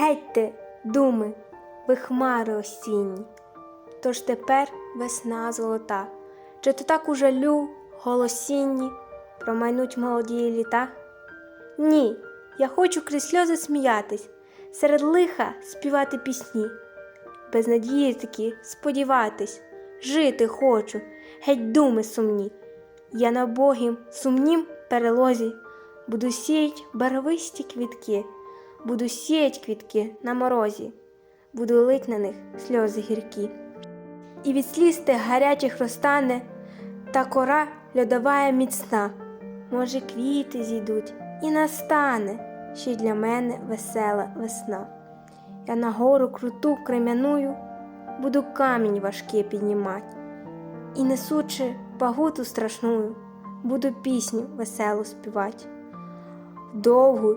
Гетьте, думи, ви хмари осінні. Тож тепер весна золота, чи то так у жалю голосінні промайнуть молоді літа? Ні, я хочу крізь сльози сміятись, серед лиха співати пісні, без надії таки сподіватись, жити хочу, геть думи сумні. Я на богім сумнім перелозі буду сіять барвисті квітки, буду сіять квітки на морозі, буду лить на них сльози гіркі. І від сліз тих гарячих розтане та кора льодовая міцна. Може, квіти зійдуть, і настане ще й для мене весела весна. Я на гору круту крем'яную буду камінь важкий піднімать, і несучи пагуту страшную, буду пісню веселу співать. Довгу,